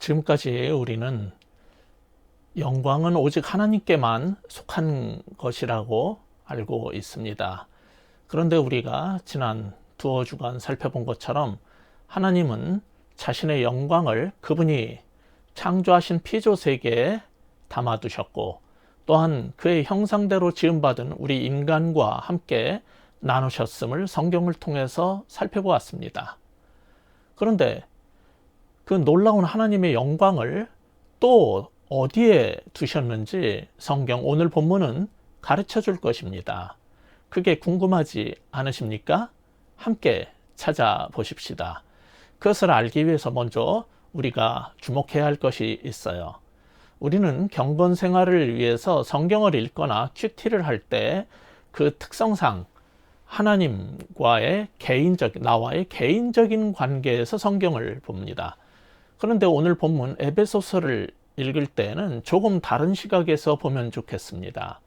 지금까지 우리는 영광은 오직 하나님께만 속한 것이라고 알고 있습니다. 그런데 우리가 지난 두어 주간 살펴본 것처럼 하나님은 자신의 영광을 그분이 창조하신 피조 세계에 담아두셨고 또한 그의 형상대로 지음받은 우리 인간과 함께 나누셨음을 성경을 통해서 살펴보았습니다. 그런데 그 놀라운 하나님의 영광을 또 어디에 두셨는지 성경 오늘 본문은 가르쳐 줄 것입니다. 그게 궁금하지 않으십니까? 함께 찾아보십시다. 그것을 알기 위해서 먼저 우리가 주목해야 할 것이 있어요. 우리는 경건 생활을 위해서 성경을 읽거나 큐티를 할 때 그 특성상 하나님과의 개인적, 나와의 개인적인 관계에서 성경을 봅니다. 그런데 오늘 본문 에베소서를 읽을 때는 조금 다른 시각에서 보면 좋겠습니다.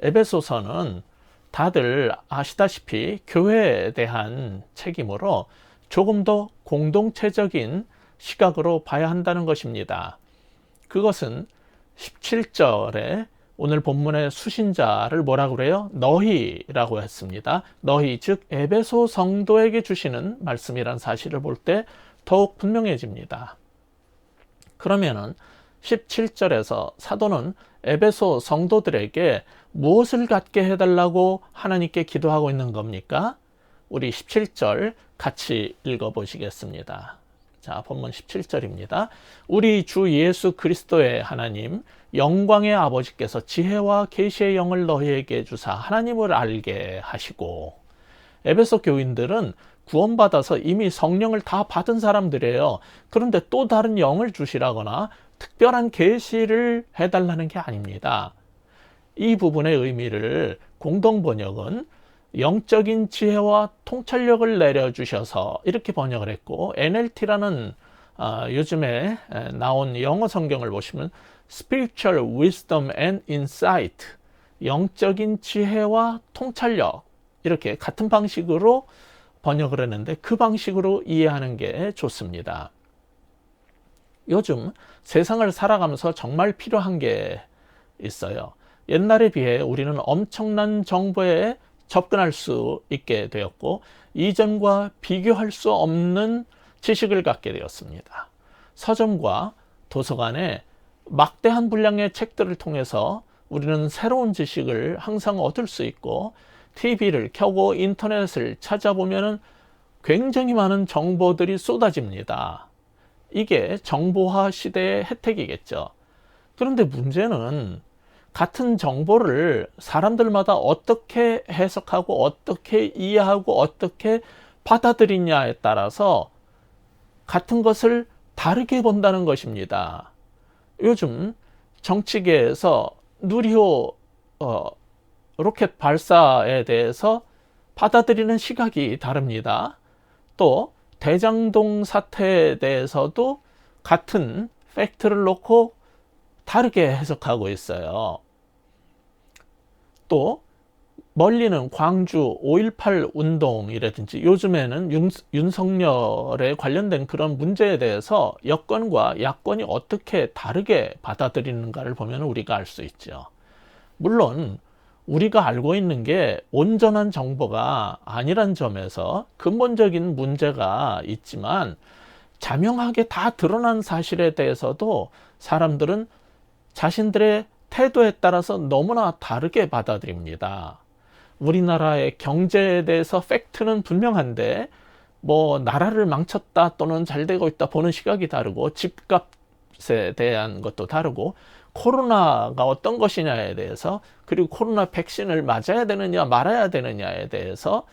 에베소서는 다들 아시다시피 교회에 대한 책임으로 조금 더 공동체적인 시각으로 봐야 한다는 것입니다. 그것은 17절에 오늘 본문의 수신자를 뭐라 그래요? 너희라고 했습니다. 너희 즉 에베소 성도에게 주시는 말씀이란 사실을 볼 때 더욱 분명해집니다. 그러면은 17절에서 사도는 에베소 성도들에게 무엇을 갖게 해달라고 하나님께 기도하고 있는 겁니까? 우리 17절 같이 읽어보시겠습니다. 자, 본문 17절입니다. 우리 주 예수 그리스도의 하나님, 영광의 아버지께서 지혜와 계시의 영을 너희에게 주사 하나님을 알게 하시고, 에베소 교인들은 구원받아서 이미 성령을 다 받은 사람들이에요. 그런데 또 다른 영을 주시라거나 특별한 계시를 해달라는 게 아닙니다. 이 부분의 의미를 공동 번역은 영적인 지혜와 통찰력을 내려주셔서 이렇게 번역을 했고 NLT라는 어, 요즘에 나온 영어 성경을 보시면 Spiritual Wisdom and Insight 영적인 지혜와 통찰력 이렇게 같은 방식으로 번역을 했는데 그 방식으로 이해하는 게 좋습니다. 요즘 세상을 살아가면서 정말 필요한 게 있어요. 옛날에 비해 우리는 엄청난 정보에 접근할 수 있게 되었고 이전과 비교할 수 없는 지식을 갖게 되었습니다. 서점과 도서관에 막대한 분량의 책들을 통해서 우리는 새로운 지식을 항상 얻을 수 있고 TV를 켜고 인터넷을 찾아보면 굉장히 많은 정보들이 쏟아집니다. 이게 정보화 시대의 혜택이겠죠. 그런데 문제는 같은 정보를 사람들마다 어떻게 해석하고 어떻게 이해하고 어떻게 받아들이냐에 따라서 같은 것을 다르게 본다는 것입니다. 요즘 정치계에서 누리호 어, 로켓 발사에 대해서 받아들이는 시각이 다릅니다. 또 대장동 사태에 대해서도 같은 팩트를 놓고 다르게 해석하고 있어요. 또 멀리는 광주 5.18 운동이라든지 요즘에는 윤, 윤석열에 관련된 그런 문제에 대해서 여권과 야권이 어떻게 다르게 받아들이는가를 보면 우리가 알 수 있죠. 물론 우리가 알고 있는 게 온전한 정보가 아니란 점에서 근본적인 문제가 있지만 자명하게 다 드러난 사실에 대해서도 사람들은 자신들의 태도에 따라서 너무나 다르게 받아들입니다. 우리나라의 경제에 대해서 팩트는 분명한데 뭐 나라를 망쳤다 또는 잘 되고 있다 보는 시각이 다르고 집값 에 대한 것도 다르고 코로나가 어떤 것이냐에 대해서 그리고 코로나 백신을 맞아야 되느냐 말아야 되느냐에 대해서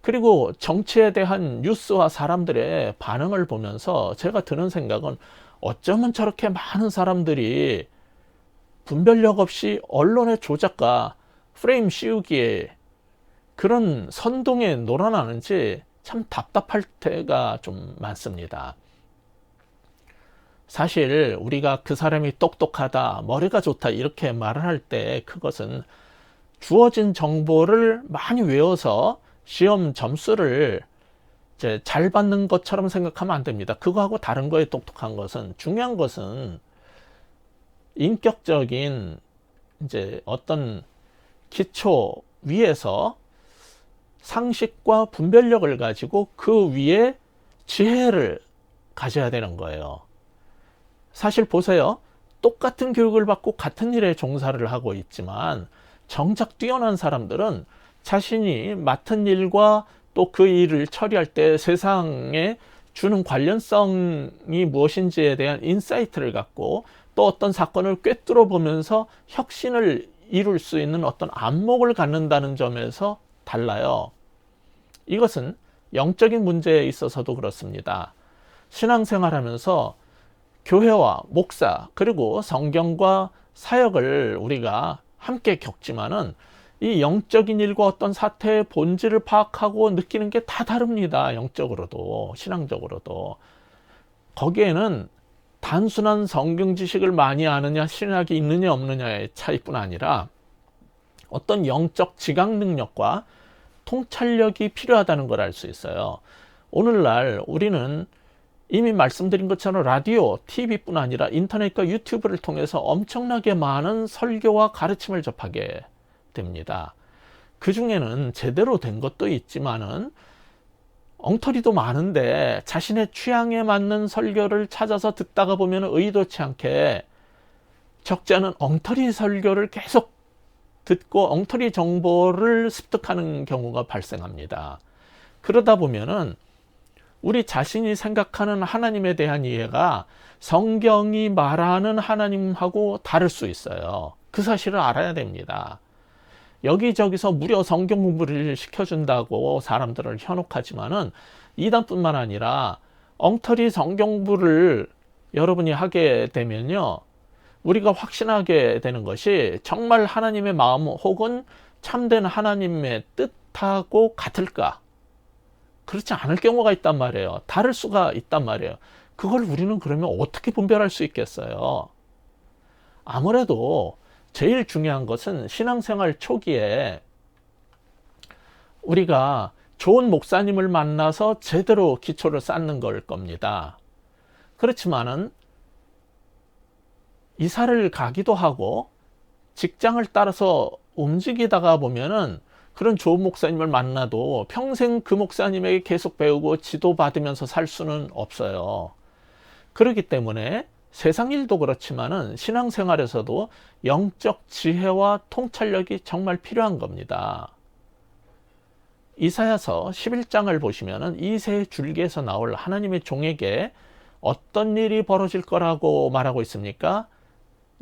그리고 정치에 대한 뉴스와 사람들의 반응을 보면서 제가 드는 생각은 어쩌면 저렇게 많은 사람들이 분별력 없이 언론의 조작과 프레임 씌우기에 그런 선동에 놀아나는지 참 답답할 때가 좀 많습니다. 사실 우리가 그 사람이 똑똑하다, 머리가 좋다 이렇게 말을 할 때 그것은 주어진 정보를 많이 외워서 시험 점수를 이제 잘 받는 것처럼 생각하면 안 됩니다. 그거하고 다른 거에 똑똑한 것은 중요한 것은 인격적인 이제 어떤 기초 위에서 상식과 분별력을 가지고 그 위에 지혜를 가져야 되는 거예요. 사실 보세요. 똑같은 교육을 받고 같은 일에 종사를 하고 있지만 정작 뛰어난 사람들은 자신이 맡은 일과 또 그 일을 처리할 때 세상에 주는 관련성이 무엇인지에 대한 인사이트를 갖고 또 어떤 사건을 꿰뚫어 보면서 혁신을 이룰 수 있는 어떤 안목을 갖는다는 점에서 달라요. 이것은 영적인 문제에 있어서도 그렇습니다. 신앙생활 하면서 교회와 목사, 그리고 성경과 사역을 우리가 함께 겪지만은 이 영적인 일과 어떤 사태의 본질을 파악하고 느끼는 게 다 다릅니다. 영적으로도, 신앙적으로도. 거기에는 단순한 성경 지식을 많이 아느냐, 신학이 있느냐, 없느냐의 차이뿐 아니라 어떤 영적 지각 능력과 통찰력이 필요하다는 걸 알 수 있어요. 오늘날 우리는 이미 말씀드린 것처럼 라디오, TV뿐 아니라 인터넷과 유튜브를 통해서 엄청나게 많은 설교와 가르침을 접하게 됩니다. 그 중에는 제대로 된 것도 있지만은 엉터리도 많은데 자신의 취향에 맞는 설교를 찾아서 듣다가 보면 의도치 않게 적지 않은 엉터리 설교를 계속 듣고 엉터리 정보를 습득하는 경우가 발생합니다. 그러다 보면은 우리 자신이 생각하는 하나님에 대한 이해가 성경이 말하는 하나님하고 다를 수 있어요. 그 사실을 알아야 됩니다. 여기저기서 무료 성경 공부를 시켜준다고 사람들을 현혹하지만은 이단뿐만 아니라 엉터리 성경 공부를 여러분이 하게 되면요. 우리가 확신하게 되는 것이 정말 하나님의 마음 혹은 참된 하나님의 뜻하고 같을까? 그렇지 않을 경우가 있단 말이에요. 다를 수가 있단 말이에요. 그걸 우리는 그러면 어떻게 분별할 수 있겠어요? 아무래도 제일 중요한 것은 신앙생활 초기에 우리가 좋은 목사님을 만나서 제대로 기초를 쌓는 걸 겁니다. 그렇지만은 이사를 가기도 하고 직장을 따라서 움직이다가 보면은 그런 좋은 목사님을 만나도 평생 그 목사님에게 계속 배우고 지도받으면서 살 수는 없어요. 그렇기 때문에 세상 일도 그렇지만은 신앙생활에서도 영적 지혜와 통찰력이 정말 필요한 겁니다. 이사야서 11장을 보시면은 이세 줄기에서 나올 하나님의 종에게 어떤 일이 벌어질 거라고 말하고 있습니까?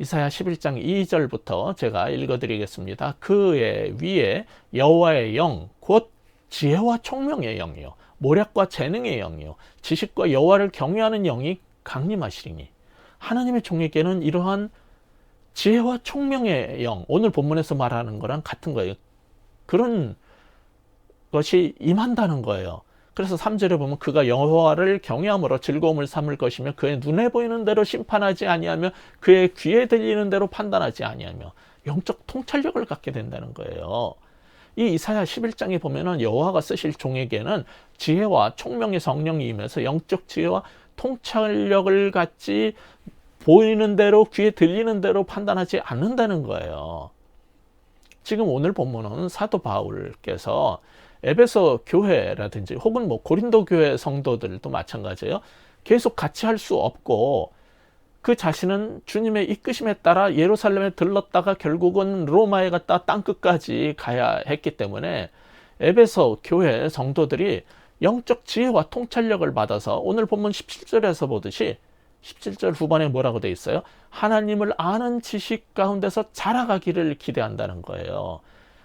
이사야 11장 2절부터 제가 읽어드리겠습니다. 그의 위에 여호와의 영, 곧 지혜와 총명의 영이요, 모략과 재능의 영이요, 지식과 여호와를 경외하는 영이 강림하시리니 하나님의 종에게는 이러한 지혜와 총명의 영, 오늘 본문에서 말하는 거랑 같은 거예요. 그런 것이 임한다는 거예요. 그래서 3절에 보면 그가 여호와를 경외함으로 즐거움을 삼을 것이며 그의 눈에 보이는 대로 심판하지 아니하며 그의 귀에 들리는 대로 판단하지 아니하며 영적 통찰력을 갖게 된다는 거예요. 이 이사야 11장에 보면은 여호와가 쓰실 종에게는 지혜와 총명의 성령이 임해서 영적 지혜와 통찰력을 갖지 보이는 대로 귀에 들리는 대로 판단하지 않는다는 거예요. 지금 오늘 본문은 사도 바울께서 에베소 교회라든지 혹은 뭐 고린도 교회 성도들도 마찬가지예요. 계속 같이 할 수 없고 그 자신은 주님의 이끄심에 따라 예루살렘에 들렀다가 결국은 로마에 갔다 땅 끝까지 가야 했기 때문에 에베소 교회 성도들이 영적 지혜와 통찰력을 받아서 오늘 본문 17절에서 보듯이 17절 후반에 뭐라고 돼 있어요? 하나님을 아는 지식 가운데서 자라가기를 기대한다는 거예요.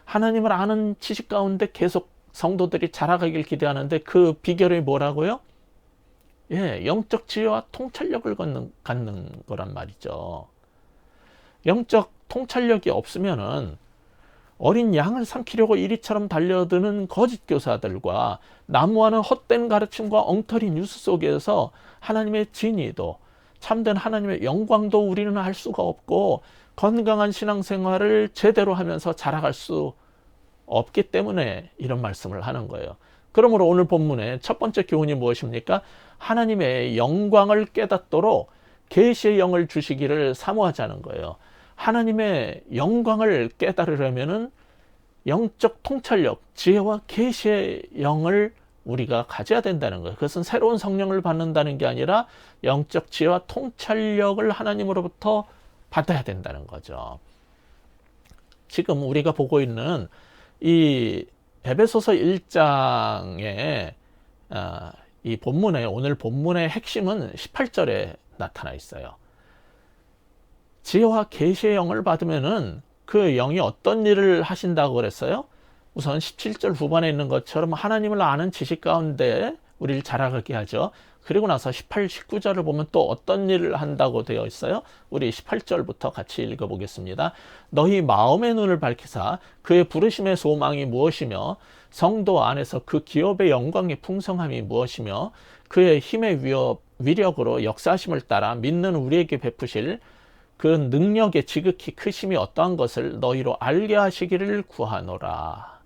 하나님을 아는 지식 가운데 계속 성도들이 자라가길 기대하는데 그 비결이 뭐라고요? 예, 영적 지혜와 통찰력을 갖는, 갖는 거란 말이죠. 영적 통찰력이 없으면은 어린 양을 삼키려고 이리처럼 달려드는 거짓 교사들과 나무하는 헛된 가르침과 엉터리 뉴스 속에서 하나님의 진의도 참된 하나님의 영광도 우리는 할 수가 없고 건강한 신앙생활을 제대로 하면서 자라갈 수 없기 때문에 이런 말씀을 하는 거예요. 그러므로 오늘 본문의 첫 번째 교훈이 무엇입니까? 하나님의 영광을 깨닫도록 계시의 영을 주시기를 사모하자는 거예요. 하나님의 영광을 깨달으려면은 영적 통찰력, 지혜와 계시의 영을 우리가 가져야 된다는 거예요. 그것은 새로운 성령을 받는다는 게 아니라 영적 지혜와 통찰력을 하나님으로부터 받아야 된다는 거죠. 지금 우리가 보고 있는 이 에베소서 1장의 아, 이 본문의 오늘 본문의 핵심은 18절에 나타나 있어요. 지혜와 계시의 영을 받으면은 그 영이 어떤 일을 하신다고 그랬어요? 우선 17절 후반에 있는 것처럼 하나님을 아는 지식 가운데 우리를 자라가게 하죠. 그리고 나서 18, 19절을 보면 또 어떤 일을 한다고 되어 있어요? 우리 18절부터 같이 읽어보겠습니다. 너희 마음의 눈을 밝히사 그의 부르심의 소망이 무엇이며 성도 안에서 그 기업의 영광의 풍성함이 무엇이며 그의 힘의 위협, 위력으로 역사하심을 따라 믿는 우리에게 베푸실 그 능력의 지극히 크심이 어떠한 것을 너희로 알게 하시기를 구하노라.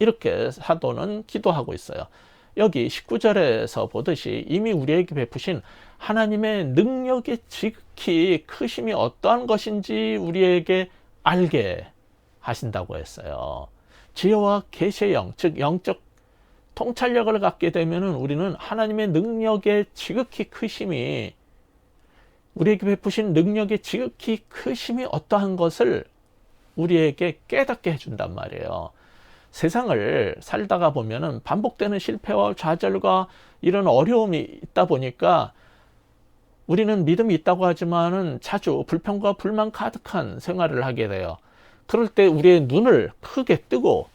이렇게 사도는 기도하고 있어요. 여기 19절에서 보듯이 이미 우리에게 베푸신 하나님의 능력의 지극히 크심이 어떠한 것인지 우리에게 알게 하신다고 했어요. 지혜와 계시의 영, 즉 영적 통찰력을 갖게 되면은 우리는 하나님의 능력의 지극히 크심이 우리에게 베푸신 능력의 지극히 크심이 어떠한 것을 우리에게 깨닫게 해준단 말이에요. 세상을 살다가 보면은 반복되는 실패와 좌절과 이런 어려움이 있다 보니까 우리는 믿음이 있다고 하지만은 자주 불평과 불만 가득한 생활을 하게 돼요. 그럴 때 우리의 눈을 크게 뜨고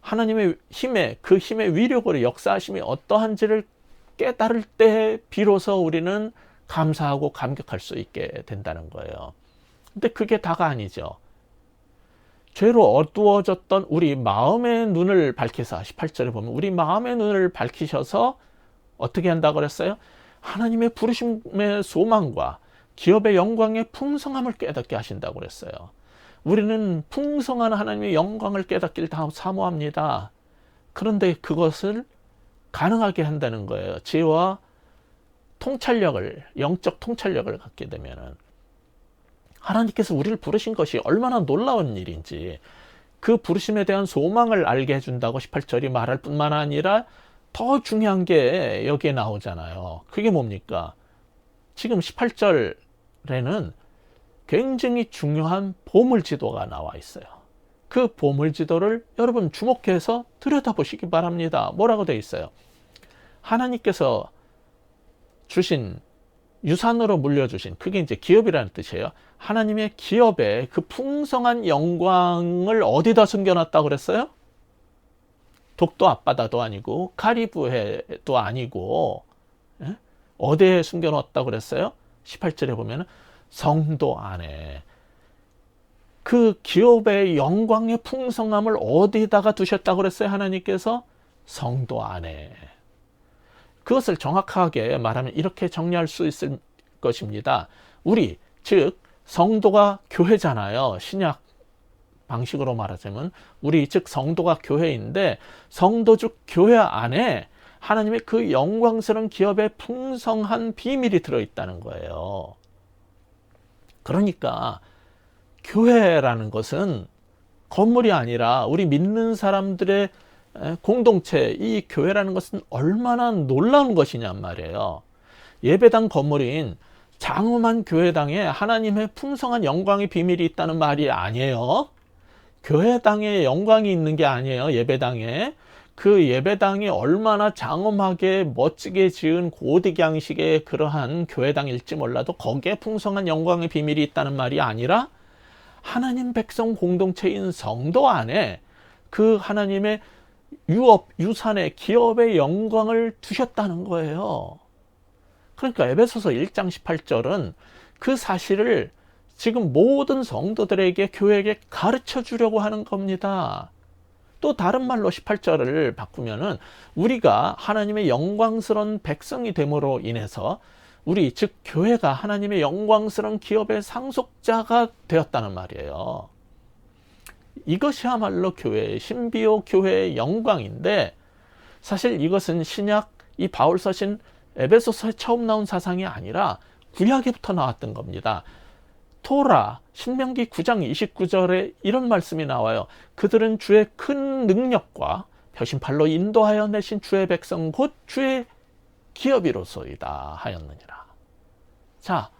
하나님의 힘에 그 힘의 위력으로 역사하심이 어떠한지를 깨달을 때 비로소 우리는 감사하고 감격할 수 있게 된다는 거예요. 근데 그게 다가 아니죠. 죄로 어두워졌던 우리 마음의 눈을 밝히사 18절에 보면 우리 마음의 눈을 밝히셔서 어떻게 한다고 그랬어요? 하나님의 부르심의 소망과 기업의 영광의 풍성함을 깨닫게 하신다고 그랬어요. 우리는 풍성한 하나님의 영광을 깨닫기를 다 사모합니다. 그런데 그것을 가능하게 한다는 거예요. 지혜와 통찰력을, 영적 통찰력을 갖게 되면은 하나님께서 우리를 부르신 것이 얼마나 놀라운 일인지 그 부르심에 대한 소망을 알게 해준다고 18절이 말할 뿐만 아니라 더 중요한 게 여기에 나오잖아요. 그게 뭡니까? 지금 18절에는 굉장히 중요한 보물 지도가 나와 있어요. 그 보물 지도를 여러분 주목해서 들여다보시기 바랍니다. 뭐라고 되어 있어요? 하나님께서 주신 유산으로 물려주신 그게 이제 기업이라는 뜻이에요. 하나님의 기업에 그 풍성한 영광을 어디다 숨겨놨다고 그랬어요? 독도 앞바다도 아니고 카리브해도 아니고 예? 어디에 숨겨놓았다고 그랬어요? 18절에 보면 성도 안에 그 기업의 영광의 풍성함을 어디다가 두셨다고 그랬어요? 하나님께서 성도 안에 그것을 정확하게 말하면 이렇게 정리할 수 있을 것입니다. 우리 즉 성도가 교회잖아요. 신약 방식으로 말하자면 우리 즉 성도가 교회인데 성도 즉 교회 안에 하나님의 그 영광스러운 기업의 풍성한 비밀이 들어 있다는 거예요. 그러니까 교회라는 것은 건물이 아니라 우리 믿는 사람들의 공동체, 이 교회라는 것은 얼마나 놀라운 것이냔 말이에요. 예배당 건물인 장엄한 교회당에 하나님의 풍성한 영광의 비밀이 있다는 말이 아니에요. 교회당에 영광이 있는 게 아니에요. 예배당에. 그 예배당이 얼마나 장엄하게 멋지게 지은 고딕 양식의 그러한 교회당일지 몰라도 거기에 풍성한 영광의 비밀이 있다는 말이 아니라 하나님 백성 공동체인 성도 안에 그 하나님의 유업, 유산의 기업의 영광을 두셨다는 거예요. 그러니까 에베소서 1장 18절은 그 사실을 지금 모든 성도들에게 교회에게 가르쳐 주려고 하는 겁니다. 또 다른 말로 18절을 바꾸면은 우리가 하나님의 영광스러운 백성이 됨으로 인해서 우리 즉 교회가 하나님의 영광스러운 기업의 상속자가 되었다는 말이에요. 이것이야말로 교회의 신비요 교회의 영광인데 사실 이것은 신약 이 바울 서신 에베소서에 처음 나온 사상이 아니라 구약에부터 나왔던 겁니다. 토라 신명기 9장 29절에 이런 말씀이 나와요. 그들은 주의 큰 능력과 표신팔로 인도하여 내신 주의 백성 곧 주의 기업이로소이다 하였느니라. 자,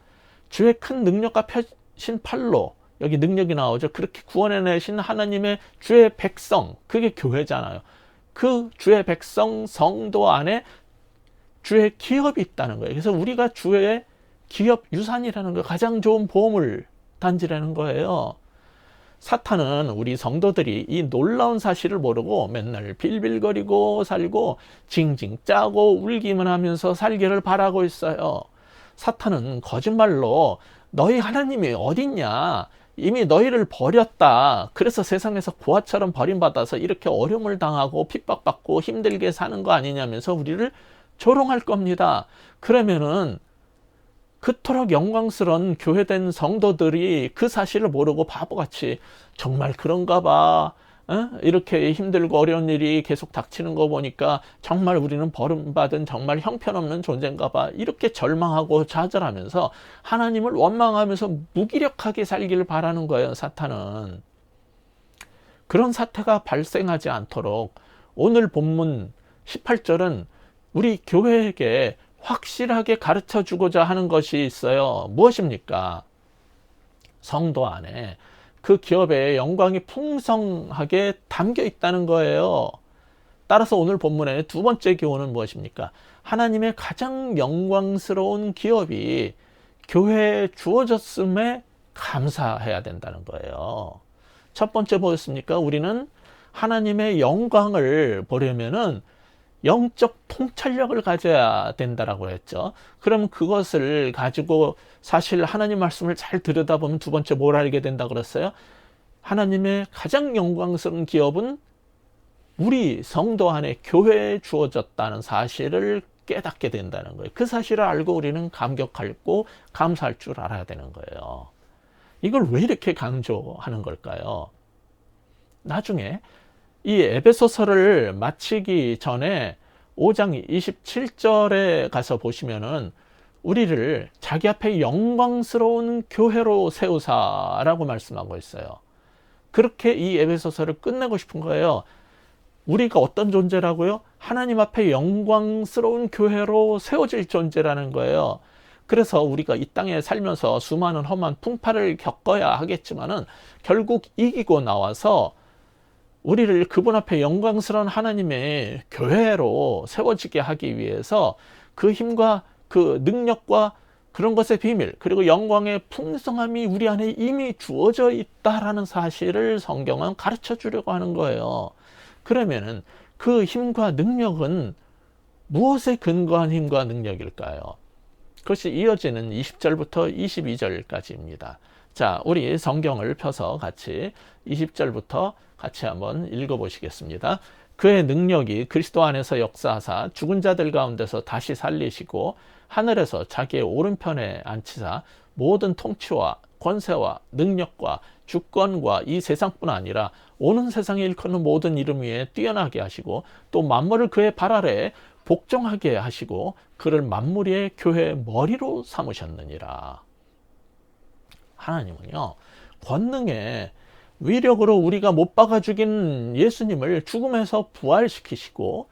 주의 큰 능력과 표신팔로 여기 능력이 나오죠. 그렇게 구원해 내신 하나님의 주의 백성 그게 교회잖아요. 그 주의 백성 성도 안에 주의 기업이 있다는 거예요. 그래서 우리가 주의 기업 유산이라는 거 가장 좋은 보물 단지라는 거예요. 사탄은 우리 성도들이 이 놀라운 사실을 모르고 맨날 빌빌거리고 살고 징징 짜고 울기만 하면서 살기를 바라고 있어요. 사탄은 거짓말로 너희 하나님이 어딨냐? 이미 너희를 버렸다. 그래서 세상에서 고아처럼 버림받아서 이렇게 어려움을 당하고 핍박받고 힘들게 사는 거 아니냐면서 우리를 조롱할 겁니다. 그러면은 그토록 영광스러운 교회된 성도들이 그 사실을 모르고 바보같이 정말 그런가 봐. 어? 이렇게 힘들고 어려운 일이 계속 닥치는 거 보니까 정말 우리는 버림받은 정말 형편없는 존재인가 봐. 이렇게 절망하고 좌절하면서 하나님을 원망하면서 무기력하게 살기를 바라는 거예요, 사탄은. 그런 사태가 발생하지 않도록 오늘 본문 18절은 우리 교회에게 확실하게 가르쳐 주고자 하는 것이 있어요. 무엇입니까? 성도 안에 그 기업의 영광이 풍성하게 담겨 있다는 거예요. 따라서 오늘 본문의 두 번째 교훈은 무엇입니까? 하나님의 가장 영광스러운 기업이 교회에 주어졌음에 감사해야 된다는 거예요. 첫 번째 뭐였습니까? 우리는 하나님의 영광을 보려면은 영적 통찰력을 가져야 된다라고 했죠. 그럼 그것을 가지고 사실 하나님 말씀을 잘 들여다보면 두 번째 뭘 알게 된다 그랬어요? 하나님의 가장 영광스러운 기업은 우리 성도 안에 교회에 주어졌다는 사실을 깨닫게 된다는 거예요. 그 사실을 알고 우리는 감격하고 감사할 줄 알아야 되는 거예요. 이걸 왜 이렇게 강조하는 걸까요? 나중에 이 에베소서를 마치기 전에 5장 27절에 가서 보시면은 우리를 자기 앞에 영광스러운 교회로 세우사라고 말씀하고 있어요. 그렇게 이 에베소서를 끝내고 싶은 거예요. 우리가 어떤 존재라고요? 하나님 앞에 영광스러운 교회로 세워질 존재라는 거예요. 그래서 우리가 이 땅에 살면서 수많은 험한 풍파를 겪어야 하겠지만은 결국 이기고 나와서 우리를 그분 앞에 영광스러운 하나님의 교회로 세워지게 하기 위해서 그 힘과 그 능력과 그런 것의 비밀, 그리고 영광의 풍성함이 우리 안에 이미 주어져 있다라는 사실을 성경은 가르쳐 주려고 하는 거예요. 그러면은 그 힘과 능력은 무엇에 근거한 힘과 능력일까요? 그것이 이어지는 20절부터 22절까지입니다. 자, 우리 성경을 펴서 같이 20절부터 같이 한번 읽어보시겠습니다. 그의 능력이 그리스도 안에서 역사하사 죽은 자들 가운데서 다시 살리시고 하늘에서 자기의 오른편에 앉히사 모든 통치와 권세와 능력과 주권과 이 세상뿐 아니라 오는 세상에 일컫는 모든 이름 위에 뛰어나게 하시고 또 만물을 그의 발 아래 복종하게 하시고 그를 만물 위의 교회의 머리로 삼으셨느니라. 하나님은요 권능에 위력으로 우리가 못 박아 죽인 예수님을 죽음에서 부활시키시고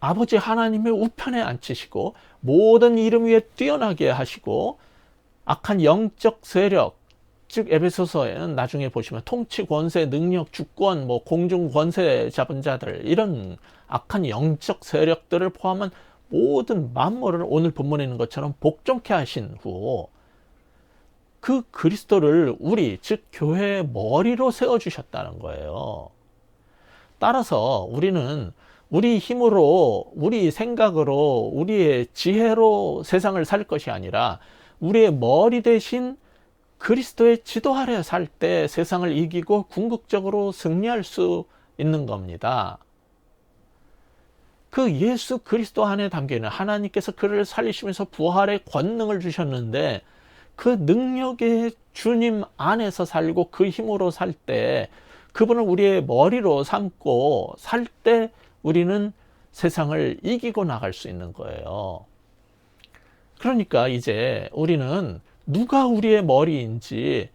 아버지 하나님의 우편에 앉히시고 모든 이름 위에 뛰어나게 하시고 악한 영적 세력 즉 에베소서에는 나중에 보시면 통치 권세 능력 주권 뭐 공중 권세 잡은 자들 이런 악한 영적 세력들을 포함한 모든 만물을 오늘 본문에 있는 것처럼 복종케 하신 후 그 그리스도를 우리 즉 교회의 머리로 세워 주셨다는 거예요. 따라서 우리는 우리 힘으로 우리 생각으로 우리의 지혜로 세상을 살 것이 아니라 우리의 머리 대신 그리스도의 지도 아래 살 때 세상을 이기고 궁극적으로 승리할 수 있는 겁니다. 그 예수 그리스도 안에 담겨 있는 하나님께서 그를 살리시면서 부활의 권능을 주셨는데 그 능력의 주님 안에서 살고 그 힘으로 살 때 그분을 우리의 머리로 삼고 살 때 우리는 세상을 이기고 나갈 수 있는 거예요. 그러니까 이제 우리는 누가 우리의 머리인지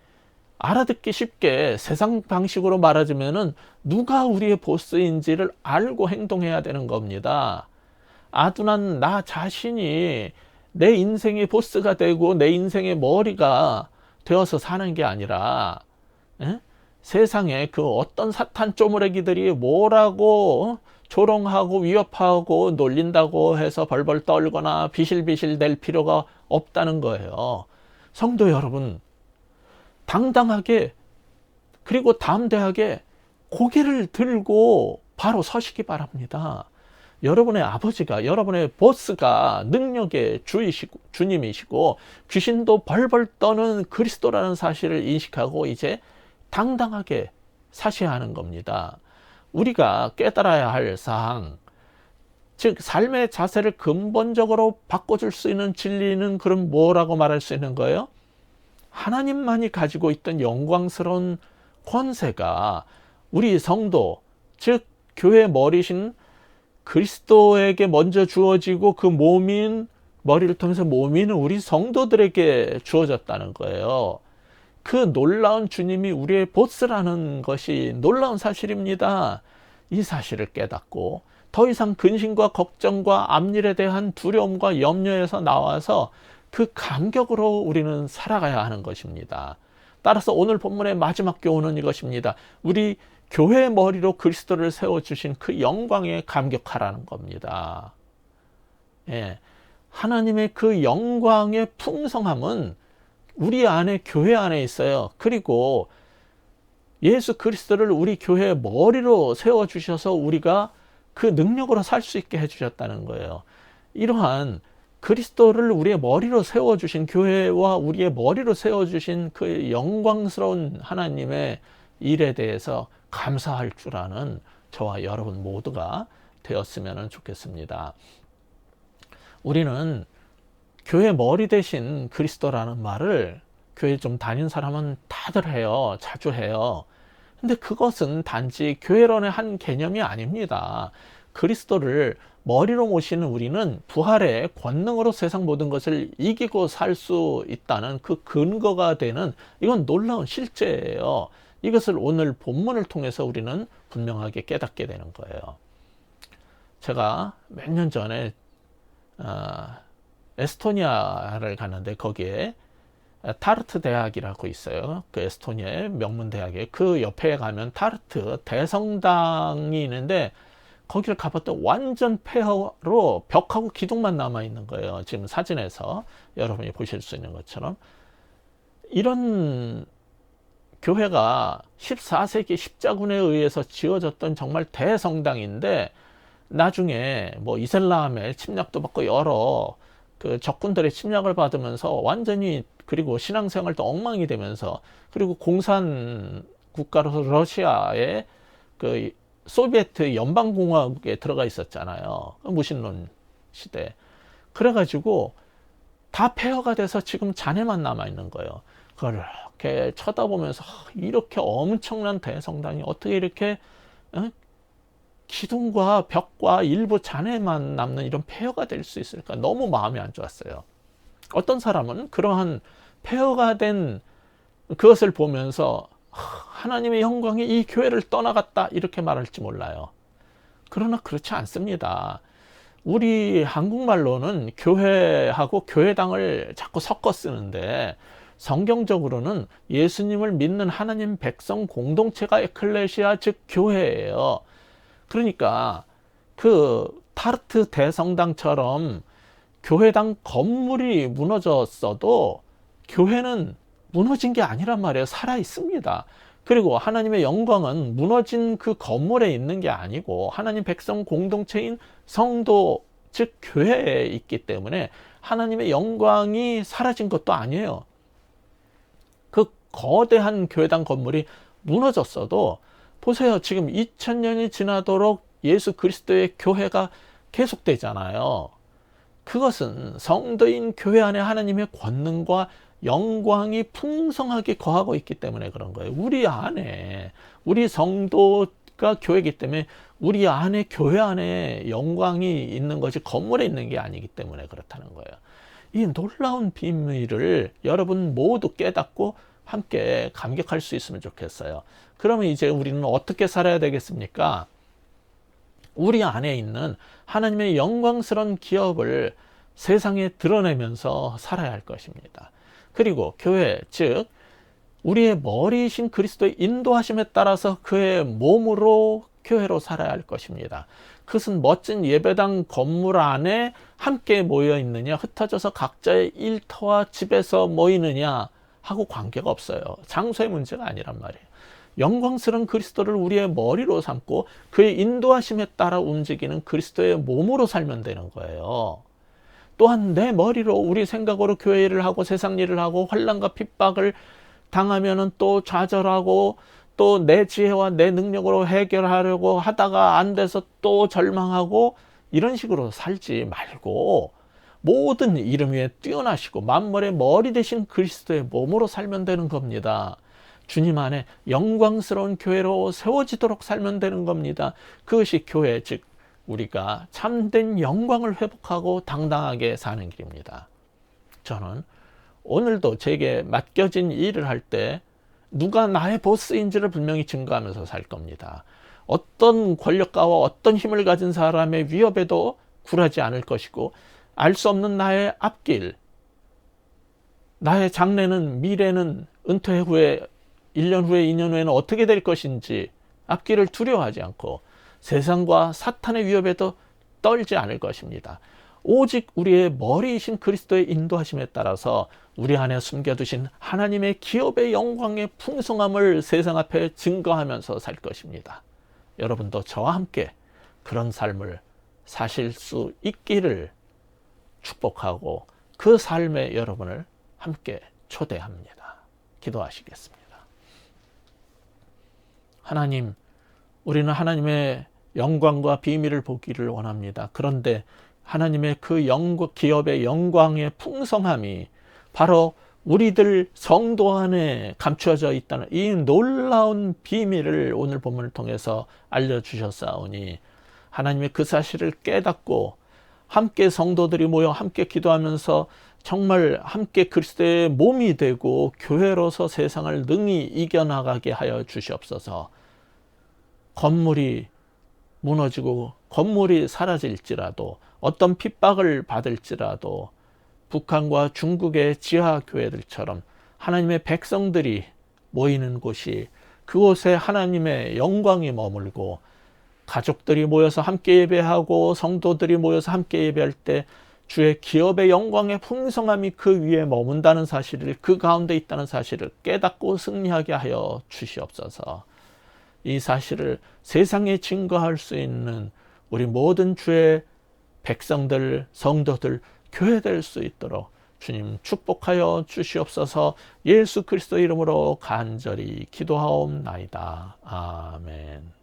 알아듣기 쉽게 세상 방식으로 말하자면은 누가 우리의 보스인지를 알고 행동해야 되는 겁니다. 아둔한 나 자신이 내 인생의 보스가 되고 내 인생의 머리가 되어서 사는 게 아니라 에? 세상에 그 어떤 사탄 쪼무레기들이 뭐라고 조롱하고 위협하고 놀린다고 해서 벌벌 떨거나 비실비실 낼 필요가 없다는 거예요. 성도 여러분, 당당하게 그리고 담대하게 고개를 들고 바로 서시기 바랍니다. 여러분의 아버지가 여러분의 보스가 능력의 주이시고 주님이시고 귀신도 벌벌 떠는 그리스도라는 사실을 인식하고 이제 당당하게 사셔야 하는 겁니다. 우리가 깨달아야 할 사항, 즉 삶의 자세를 근본적으로 바꿔줄 수 있는 진리는 그럼 뭐라고 말할 수 있는 거예요? 하나님만이 가지고 있던 영광스러운 권세가 우리 성도, 즉 교회 머리신 그리스도에게 먼저 주어지고 그 몸인 머리를 통해서 몸인 우리 성도들에게 주어졌다는 거예요. 그 놀라운 주님이 우리의 보스라는 것이 놀라운 사실입니다. 이 사실을 깨닫고 더 이상 근심과 걱정과 앞일에 대한 두려움과 염려에서 나와서 그 감격으로 우리는 살아가야 하는 것입니다. 따라서 오늘 본문의 마지막 교훈은 이것입니다. 우리 교회의 머리로 그리스도를 세워주신 그 영광에 감격하라는 겁니다. 예. 하나님의 그 영광의 풍성함은 우리 안에 교회 안에 있어요. 그리고 예수 그리스도를 우리 교회의 머리로 세워 주셔서 우리가 그 능력으로 살 수 있게 해 주셨다는 거예요. 이러한 그리스도를 우리의 머리로 세워 주신 교회와 우리의 머리로 세워 주신 그 영광스러운 하나님의 일에 대해서 감사할 줄 아는 저와 여러분 모두가 되었으면 좋겠습니다. 우리는 교회 머리 대신 그리스도라는 말을 교회 좀 다닌 사람은 다들 해요. 자주 해요. 근데 그것은 단지 교회론의 한 개념이 아닙니다. 그리스도를 머리로 모시는 우리는 부활의 권능으로 세상 모든 것을 이기고 살 수 있다는 그 근거가 되는 이건 놀라운 실제예요. 이것을 오늘 본문을 통해서 우리는 분명하게 깨닫게 되는 거예요. 제가 몇 년 전에 어, 에스토니아를 갔는데 거기에 타르트 대학이라고 있어요. 그 에스토니아의 명문 대학에 그 옆에 가면 타르트 대성당이 있는데 거기를 가봤더니 완전 폐허로 벽하고 기둥만 남아 있는 거예요. 지금 사진에서 여러분이 보실 수 있는 것처럼 이런 교회가 14세기 십자군에 의해서 지어졌던 정말 대성당인데 나중에 뭐 이슬람의 침략도 받고 여러 그 적군들의 침략을 받으면서 완전히 그리고 신앙생활도 엉망이 되면서 그리고 공산 국가로서 러시아의 그 소비에트 연방공화국에 들어가 있었잖아요. 무신론 시대. 그래가지고 다 폐허가 돼서 지금 잔해만 남아 있는 거예요. 그걸 이렇게 쳐다보면서 이렇게 엄청난 대성당이 어떻게 이렇게 어? 기둥과 벽과 일부 잔해만 남는 이런 폐허가 될 수 있을까? 너무 마음이 안 좋았어요. 어떤 사람은 그러한 폐허가 된 그것을 보면서 하나님의 영광이 이 교회를 떠나갔다 이렇게 말할지 몰라요. 그러나 그렇지 않습니다. 우리 한국말로는 교회하고 교회당을 자꾸 섞어 쓰는데 성경적으로는 예수님을 믿는 하나님 백성 공동체가 에클레시아 즉 교회예요. 그러니까 그 타르트 대성당처럼 교회당 건물이 무너졌어도 교회는 무너진 게 아니란 말이에요. 살아 있습니다. 그리고 하나님의 영광은 무너진 그 건물에 있는 게 아니고 하나님 백성 공동체인 성도 즉 교회에 있기 때문에 하나님의 영광이 사라진 것도 아니에요. 그 거대한 교회당 건물이 무너졌어도 보세요. 지금 2000년이 지나도록 예수 그리스도의 교회가 계속되잖아요. 그것은 성도인 교회 안에 하나님의 권능과 영광이 풍성하게 거하고 있기 때문에 그런 거예요. 우리 안에, 우리 성도 우리가 교회이기 때문에 우리 안에 교회 안에 영광이 있는 것이 건물에 있는 게 아니기 때문에 그렇다는 거예요. 이 놀라운 비밀을 여러분 모두 깨닫고 함께 감격할 수 있으면 좋겠어요. 그러면 이제 우리는 어떻게 살아야 되겠습니까? 우리 안에 있는 하나님의 영광스러운 기업을 세상에 드러내면서 살아야 할 것입니다. 그리고 교회, 즉, 우리의 머리이신 그리스도의 인도하심에 따라서 그의 몸으로 교회로 살아야 할 것입니다. 그것은 멋진 예배당 건물 안에 함께 모여 있느냐, 흩어져서 각자의 일터와 집에서 모이느냐 하고 관계가 없어요. 장소의 문제가 아니란 말이에요. 영광스러운 그리스도를 우리의 머리로 삼고 그의 인도하심에 따라 움직이는 그리스도의 몸으로 살면 되는 거예요. 또한 내 머리로 우리 생각으로 교회 일을 하고 세상 일을 하고 환란과 핍박을 당하면은 또 좌절하고 또 내 지혜와 내 능력으로 해결하려고 하다가 안 돼서 또 절망하고 이런 식으로 살지 말고 모든 이름 위에 뛰어나시고 만물의 머리 대신 그리스도의 몸으로 살면 되는 겁니다. 주님 안에 영광스러운 교회로 세워지도록 살면 되는 겁니다. 그것이 교회, 즉, 우리가 참된 영광을 회복하고 당당하게 사는 길입니다. 저는 오늘도 제게 맡겨진 일을 할 때 누가 나의 보스인지를 분명히 증거하면서 살 겁니다. 어떤 권력가와 어떤 힘을 가진 사람의 위협에도 굴하지 않을 것이고 알 수 없는 나의 앞길, 나의 장래는 미래는 은퇴 후에 1년 후에 2년 후에는 어떻게 될 것인지 앞길을 두려워하지 않고 세상과 사탄의 위협에도 떨지 않을 것입니다. 오직 우리의 머리이신 그리스도의 인도하심에 따라서 우리 안에 숨겨두신 하나님의 기업의 영광의 풍성함을 세상 앞에 증거하면서 살 것입니다. 여러분도 저와 함께 그런 삶을 사실 수 있기를 축복하고 그 삶에 여러분을 함께 초대합니다. 기도하시겠습니다. 하나님, 우리는 하나님의 영광과 비밀을 보기를 원합니다. 그런데 하나님의 그 영광, 기업의 영광의 풍성함이 바로 우리들 성도 안에 감추어져 있다는 이 놀라운 비밀을 오늘 본문을 통해서 알려주셨사오니 하나님의 그 사실을 깨닫고 함께 성도들이 모여 함께 기도하면서 정말 함께 그리스도의 몸이 되고 교회로서 세상을 능히 이겨나가게 하여 주시옵소서. 건물이 무너지고 건물이 사라질지라도 어떤 핍박을 받을지라도 북한과 중국의 지하 교회들처럼 하나님의 백성들이 모이는 곳이 그곳에 하나님의 영광이 머물고 가족들이 모여서 함께 예배하고 성도들이 모여서 함께 예배할 때 주의 기업의 영광의 풍성함이 그 위에 머문다는 사실을 그 가운데 있다는 사실을 깨닫고 승리하게 하여 주시옵소서. 이 사실을 세상에 증거할 수 있는 우리 모든 주의 백성들, 성도들, 교회 될 수 있도록 주님 축복하여 주시옵소서 예수 그리스도 이름으로 간절히 기도하옵나이다. 아멘.